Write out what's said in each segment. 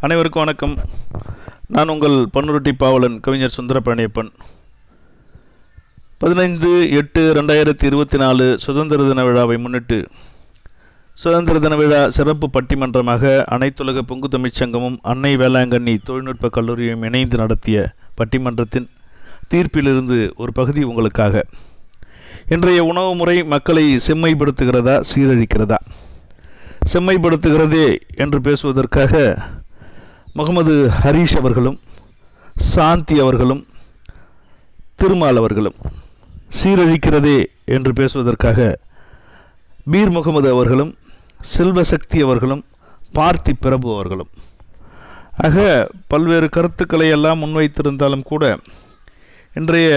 அனைவருக்கும் வணக்கம். நான் உங்கள் பன்னுருட்டி பாவலன் கவிஞர் சுந்தர பழனியப்பன் பதினைந்து எட்டு ரெண்டாயிரத்தி இருபத்தி நாலு சுதந்திர தின விழாவை முன்னிட்டு சுதந்திர தின விழா சிறப்பு பட்டிமன்றமாக அனைத்துலக பொங்கு தமிழ்ச்சங்கமும் அன்னை வேளாங்கண்ணி தொழில்நுட்ப கல்லூரியும் இணைந்து நடத்திய பட்டிமன்றத்தின் தீர்ப்பிலிருந்து ஒரு பகுதி உங்களுக்காக. இன்றைய உணவு முறை மக்களை செம்மைப்படுத்துகிறதா சீரழிக்கிறதா? செம்மைப்படுத்துகிறதே என்று பேசுவதற்காக முகமது ஹரீஷ் அவர்களும் சாந்தி அவர்களும் திருமால் அவர்களும் சீரழிக்கிறதே என்று பேசுவதற்காக பீர் முகமது அவர்களும் செல்வசக்தி அவர்களும் பார்த்தி பிரபு அவர்களும். ஆக பல்வேறு கருத்துக்களை எல்லாம் முன்வைத்திருந்தாலும் கூட இன்றைய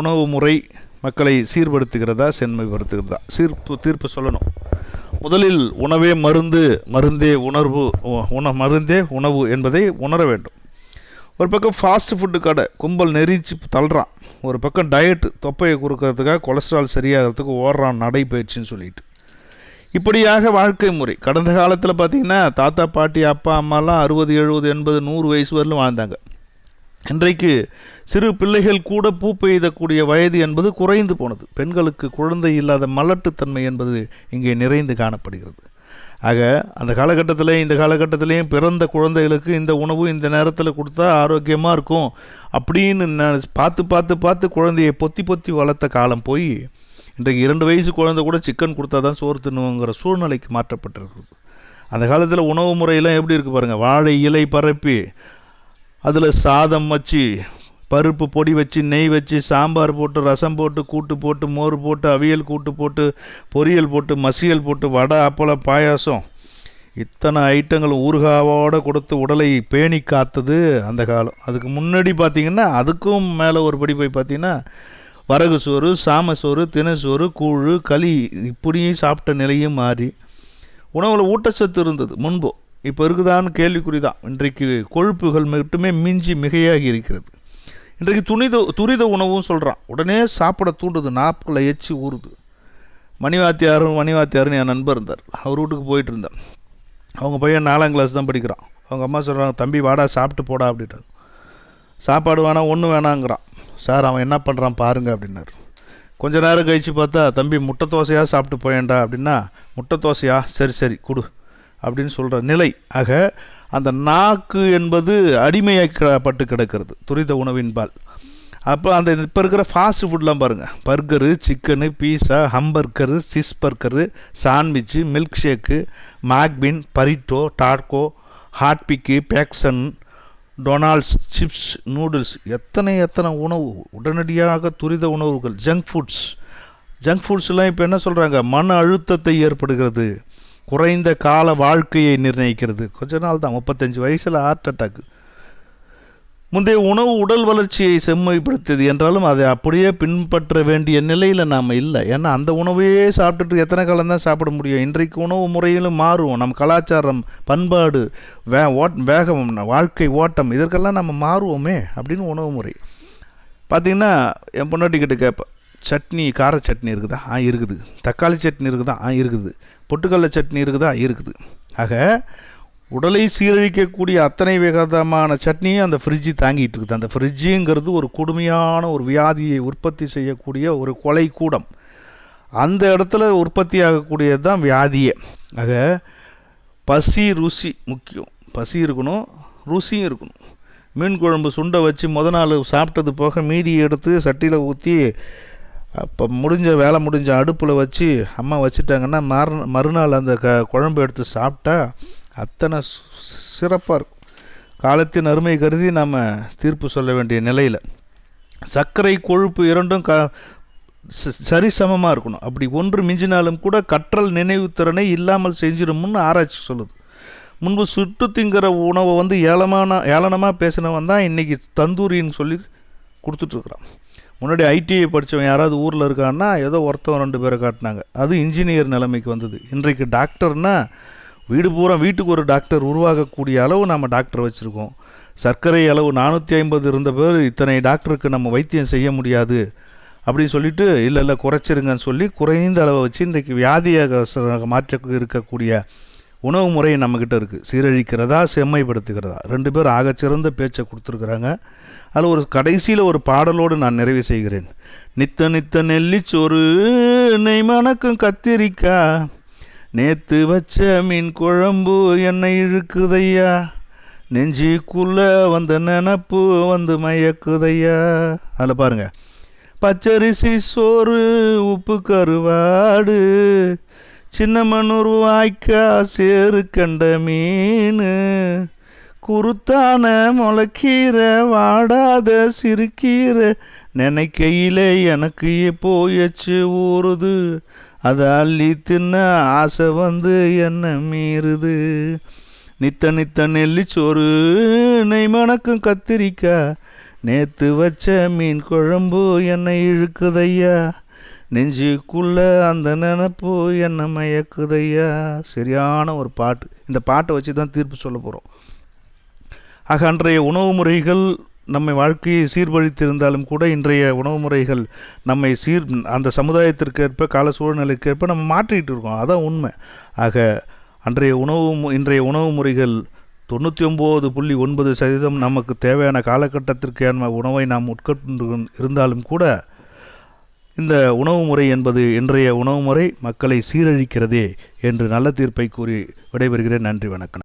உணவு முறை மக்களை சீர்படுத்துகிறதா செம்மைப்படுத்துகிறதா சீர்ப்பு தீர்ப்பு சொல்லணும். முதலில் உணவே மருந்து மருந்தே உணர்வு உண மருந்தே உணவு என்பதை உணர வேண்டும். ஒரு பக்கம் ஃபாஸ்ட் ஃபுட்டு கடை கும்பல் நெறிச்சு தள்ளுறான். ஒரு பக்கம் டயட்டு தொப்பையை கொடுக்கறதுக்காக கொலஸ்ட்ரால் சரியாகிறதுக்கு ஓடுறான் நடைப்பயிற்சின்னு சொல்லிட்டு. இப்படியாக வாழ்க்கை முறை. கடந்த காலத்தில் பார்த்தீங்கன்னா தாத்தா பாட்டி அப்பா அம்மாலாம் அறுபது எழுபது எண்பது நூறு வயசு வரலும் வாழ்ந்தாங்க. இன்றைக்கு சிறு பிள்ளைகள் கூட பூ பெய்தக்கூடிய வயது என்பது குறைந்து போனது. பெண்களுக்கு குழந்தை இல்லாத மலட்டுத்தன்மை என்பது இங்கே நிறைந்து காணப்படுகிறது. ஆக அந்த காலகட்டத்தில் இந்த காலகட்டத்திலையும் பிறந்த குழந்தைகளுக்கு இந்த உணவு இந்த நேரத்தில் கொடுத்தா ஆரோக்கியமாக இருக்கும் அப்படின்னு பார்த்து பார்த்து பார்த்து குழந்தையை பொத்தி பொத்தி வளர்த்த காலம் போய் இன்றைக்கு இரண்டு வயசு குழந்தை கூட சிக்கன் கொடுத்தா தான் சோறு தின்னுங்கிற சூழ்நிலைக்கு மாற்றப்பட்டிருக்கிறது. அந்த காலத்தில் உணவு முறையெல்லாம் எப்படி இருக்குது பாருங்கள் வாழை இலை பரப்பி அதில் சாதம் வச்சு பருப்பு பொடி வச்சு நெய் வச்சு சாம்பார் போட்டு ரசம் போட்டு கூட்டு போட்டு மோர் போட்டு அவியல் கூட்டு போட்டு பொரியல் போட்டு மசியல் போட்டு வடை அப்பளம் பாயாசம். இத்தனை ஐட்டங்கள் ஊறுகாவோடு கொடுத்து உடலை பேணி காத்தது அந்த காலம். அதுக்கு முன்னாடி பார்த்திங்கன்னா அதுக்கும் மேலே ஒரு படி போய் பார்த்தீங்கன்னா வரகு சோறு சாம சோறு தினசோறு கூழ் களி இப்படியும் சாப்பிட்ட நிலையும் மாறி உணவில் ஊட்டச்சத்து இருந்தது முன்போ. இப்போ இருக்குதான்னு கேள்விக்குறி தான் இன்றைக்கு கொழுப்புகள் மட்டுமே மிஞ்சி மிகையாகி இருக்கிறது. இன்றைக்கு துணித துரித உணவும் சொல்கிறான் உடனே சாப்பிட தூண்டுது நாப்பில் எச்சி ஊறுது. மணிவாத்தியாரும் மணிவாத்தியாருன்னு என் நண்பர் இருந்தார். அவர் வீட்டுக்கு போயிட்டு இருந்தேன் அவங்க பையன் நாலாம் கிளாஸ் தான் படிக்கிறான். அவங்க அம்மா சொல்கிறாங்க தம்பி வாடா சாப்பிட்டு போடா அப்படின்றாங்க சாப்பாடு வேணாம் ஒன்றும் வேணாங்கிறான். சார் அவன் என்ன பண்ணுறான் பாருங்க அப்படின்னாரு. கொஞ்ச நேரம் கழித்து பார்த்தா தம்பி முட்டை தோசையாக சாப்பிட்டு போயேன்டா அப்படின்னா முட்டை தோசையா? சரி சரி கொடு. அப்படின்னு சொல்கிற நிலை. ஆக அந்த நாக்கு என்பது அடிமையாக்கப்பட்டு கிடக்கிறது துரித உணவின்பால். அப்போ அந்த இப்போ இருக்கிற ஃபாஸ்ட் ஃபுட்லாம் பாருங்கள் burger chicken pizza hamburger cheese burger sandwich milk shake muffin burrito taco ஹாட்பிக்கு பேக்சன் டொனால்ட்ஸ் சிப்ஸ் நூடுல்ஸ் எத்தனை எத்தனை உணவு உடனடியாக துரித உணவுகள் ஜங்க் ஃபுட்ஸ் ஜங்க் ஃபுட்ஸ்லாம் இப்போ என்ன சொல்கிறாங்க மன அழுத்தத்தை ஏற்படுகிறது. குறைந்த கால வாழ்க்கையை நிர்ணயிக்கிறது. கொஞ்ச நாள் தான் முப்பத்தஞ்சு வயசில் ஹார்ட் அட்டாக் முந்தைய உணவு உடல் வளர்ச்சியை செம்மைப்படுத்தியது என்றாலும் அதை அப்படியே பின்பற்ற வேண்டிய நிலையில் நாம் இல்லை. ஏன்னா அந்த உணவையே சாப்பிட்டுட்டு எத்தனை காலம் தான் சாப்பிட முடியும்? இன்றைக்கு உணவு முறையிலும் மாறுவோம். நம் கலாச்சாரம் பண்பாடு வே ஓட் வேகம் வாழ்க்கை ஓட்டம் இதற்கெல்லாம் நம்ம மாறுவோமே அப்படின்னு உணவு முறை. பார்த்திங்கன்னா என் பொண்டாட்டிக்கிட்ட கேட்பேன். சட்னி கார சட்னி இருக்குதா? ஆ இருக்குது. தக்காளி சட்னி இருக்குதா? ஆ இருக்குது. பொட்டுக்கடலை சட்னி இருக்குதா? இருக்குது. ஆக உடலை சீரழிக்கக்கூடிய அத்தனை விதமான சட்னியும் அந்த ஃப்ரிட்ஜு தாங்கிட்டு இருக்குது. அந்த ஃப்ரிட்ஜுங்கிறது ஒரு கொடுமையான ஒரு வியாதியை உற்பத்தி செய்யக்கூடிய ஒரு கொலை கூடம் அந்த இடத்துல உற்பத்தி ஆகக்கூடியது தான் வியாதியே. ஆக பசி ருசி முக்கியம். பசி இருக்கணும் ருசியும் இருக்கணும். மீன் குழம்பு சுண்டை வச்சு முத நாள் சாப்பிட்டது போக மீதி எடுத்து சட்டியில் ஊற்றி அப்போ முடிஞ்ச வேலை முடிஞ்ச அடுப்பில் வச்சு அம்மா வச்சுட்டாங்கன்னா மறு மறுநாள் அந்த க குழம்பு எடுத்து சாப்பிட்டா அத்தனை சிறப்பாக இருக்கும். காலத்தின் அருமை கருதி நாம் தீர்ப்பு சொல்ல வேண்டிய நிலையில். சர்க்கரை கொழுப்பு இரண்டும் க ச- சரிசமமாக இருக்கணும். அப்படி ஒன்று மிஞ்சினாலும் கூட கற்றல் நினைவுத்திறனை இல்லாமல் செஞ்சிடும்னு ஆராய்ச்சி சொல்லுது. முன்பு சுட்டு திங்கிற உணவை வந்து ஏளமான ஏளனமாக பேசினவன் தான் இன்றைக்கி தந்தூரின்னு சொல்லி கொடுத்துட்ருக்குறான் முன்னாடி ஐடிஐ படித்தவன் யாராவது ஊரில் இருக்கான்னா ஏதோ ஒருத்தவன் ரெண்டு பேரை காட்டினாங்க. அது இன்ஜினியர் நிலைமைக்கு வந்தது. இன்றைக்கு டாக்டர்னா வீடு பூரா வீட்டுக்கு ஒரு டாக்டர் உருவாகக்கூடிய அளவு நம்ம டாக்டர் வச்சுருக்கோம். சர்க்கரை அளவு நானூற்றி ஐம்பது இருந்த பேர் இத்தனை டாக்டருக்கு நம்ம வைத்தியம் செய்ய முடியாது. அப்படின்னு சொல்லிட்டு இல்லை இல்லை குறைச்சிருங்கன்னு சொல்லி குறைந்த அளவை வச்சு இன்றைக்கு வியாதியாக ச- மாற்ற இருக்கக்கூடிய உணவு முறை நம்மக்கிட்ட இருக்குது சீரழிக்கிறதா செம்மைப்படுத்துகிறதா? ரெண்டு பேரும் ஆகச்சிறந்த பேச்சை கொடுத்துருக்குறாங்க. அதில் ஒரு கடைசியில் ஒரு பாடலோடு நான் நிறைவு செய்கிறேன். நித்த நித்த நெல்லிச்சோறு நெய் மணக்கும் கத்திரிக்கா நேத்து வச்ச மீன் குழம்பு என்னை இழுக்குதையா நெஞ்சிக்குள்ளே வந்த நினப்பு வந்து மயக்குதையா? அதில் பாருங்க. பச்சரிசி சோறு உப்பு கருவாடு சின்னமனூர் வாய்க்கா சேறு கண்ட மீன் குருத்தான முளைக்கீரை வாடாத சிறுக்கீரை நினைக்கையிலே எனக்கு போயச்சு ஊறுது? அதை அள்ளி தின்ன ஆசை வந்து என்ன மீறுது? நித்த நித்த நெல்லிச்சோறு நெய் மணக்கும் கத்திரிக்காய் நேத்து வச்ச மீன் குழம்பு என்னை இழுக்குதையா? நெஞ்சுக்குள்ள அந்த நினப்பு என்ன மயக்குதையா? சரியான ஒரு பாட்டு. இந்த பாட்டை வச்சு தான் தீர்ப்பு சொல்ல போகிறோம் ஆக அன்றைய உணவு முறைகள் நம்மை வாழ்க்கையை சீர்பழித்திருந்தாலும் கூட இன்றைய உணவு முறைகள் நம்மை சீர் அந்த சமுதாயத்திற்கேற்ப கால சூழ்நிலைக்கேற்ப நம்ம மாற்றிக்கிட்டு இருக்கோம். அதான் உண்மை. ஆக அன்றைய உணவு மு- இன்றைய உணவு முறைகள் தொண்ணூற்றி ஒம்பது புள்ளி ஒன்பது சதவீதம் நமக்கு தேவையான காலகட்டத்திற்கான உணவை நாம் உட்கொண்டு இருந்தாலும் கூட இந்த உணவு முறை என்பது இன்றைய உணவு முறை மக்களை சீரழிக்கிறதே என்று நல்ல தீர்ப்பை கூறி விடைபெறுகிறேன். நன்றி வணக்கம்.